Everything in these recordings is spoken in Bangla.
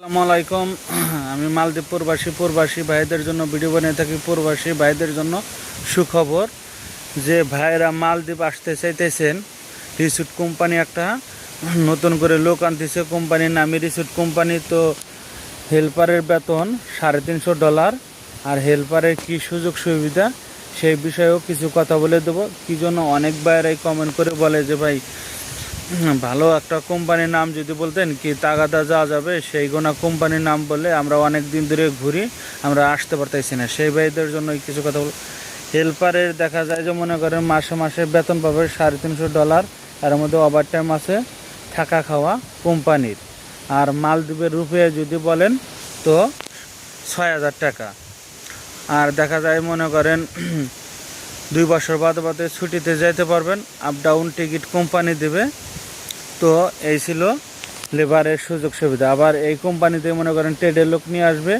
আসসালামু আলাইকুম। আমি মালদ্বীপ প্রবাসী প্রবাসী ভাইদের জন্য ভিডিও বানিয়ে থাকি। প্রবাসী ভাইদের জন্য সুখবর যে ভাইরা মালদ্বীপ আসতে চাইতেছেন রিসুট কোম্পানি একটা নতুন করে লোক আনতেছে। কোম্পানির নামে রিসুট কোম্পানি তো হেল্পারের বেতন সাড়ে তিনশো ডলার আর হেল্পারের কি সুযোগ সুবিধা সেই বিষয়েও কিছু কথা বলে দেবো। কি জন্য অনেক ভাইরাই কমেন্ট করে বলে যে, ভাই ভালো একটা কোম্পানির নাম যদি বলতেন, কি তাগাদা যাওয়া যাবে? সেই গোনা কোম্পানির নাম বললে আমরা অনেক দিন ধরে ঘুরি, আমরা আসতে পারতেছি না। সেই ভাইদের জন্য কিছু কথা বল হেল্পারের দেখা যায় যে, মনে করেন মাসে মাসে বেতন পাবে সাড়ে তিনশো ডলার এর মধ্যে ওভার টাইম আছে, থাকা খাওয়া কোম্পানির আর মালদ্বীপের রুপে যদি বলেন, তো ছয় হাজার টাকা। আর দেখা যায় মনে করেন দুই বছর বাদে বাদে ছুটিতে যেতে পারবেন আপ ডাউন টিকিট কোম্পানি দেবে। তো এই ছিল লেবারের সুযোগ সুবিধা। আবার এই কোম্পানিতে মনে করেন ট্রেডের লোক নিয়ে আসবে।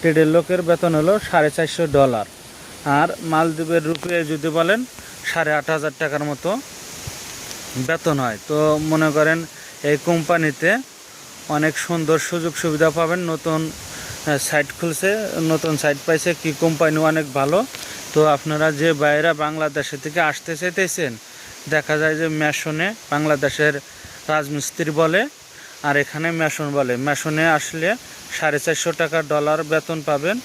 ট্রেডের লোকের বেতন হলো সাড়ে চারশো ডলার। আর মালদ্বীপের রুপিয়ে যদি বলেন সাড়ে আট হাজার টাকার মতো বেতন হয়। তো মনে করেন এই কোম্পানিতে অনেক সুন্দর সুযোগ সুবিধা পাবেন। নতুন সাইট খুলছে, নতুন সাইট পাইছে কি কোম্পানি অনেক ভালো। তো আপনারা যে বাইরা বাংলাদেশে থেকে আসতে চাইতেছেন, দেখা যায় যে মেশনে বাংলাদেশের রাজমিস্ত্রি বলে, আর এখানে মেশন বলে। মেশনে আসলে সাড়ে চারশো টাকা ডলার বেতন পাবেন।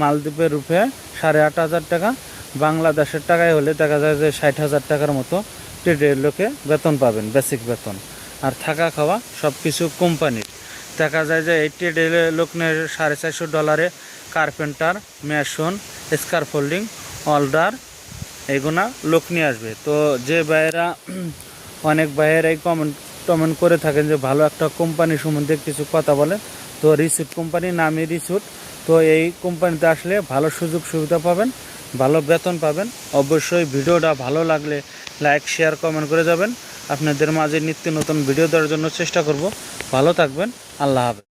মালদ্বীপের রূপে সাড়ে আট হাজার টাকা, বাংলাদেশের টাকায় হলে দেখা যায় যে ষাট হাজার টাকার মতো ট্রেডের লোকে বেতন পাবেন বেসিক বেতন। আর থাকা খাওয়া সব কিছু কোম্পানির দেখা যায় যে এই ট্রেডের লোকের সাড়ে চারশো ডলারে কার্পেন্টার মেশন স্কার ফোল্ডিং অলডার এইগুলা লোক নিয়ে আসবে। তো যে ভাইয়েরা, অনেক ভাইয়েরাই কমেন্ট টমেন্ট করে থাকেন যে ভালো একটা কোম্পানি সম্বন্ধে কিছু কথা বলে। তো রিসুট কোম্পানি নামই রিসুট তো এই কোম্পানিতে আসলে ভালো সুযোগ সুবিধা পাবেন, ভালো বেতন পাবেন। অবশ্যই ভিডিওটা ভালো লাগলে লাইক শেয়ার কমেন্ট করে যাবেন। আপনাদের মাঝে নিত্য নতুন ভিডিও দেওয়ার জন্য চেষ্টা করব। ভালো থাকবেন। আল্লাহ হাফেজ।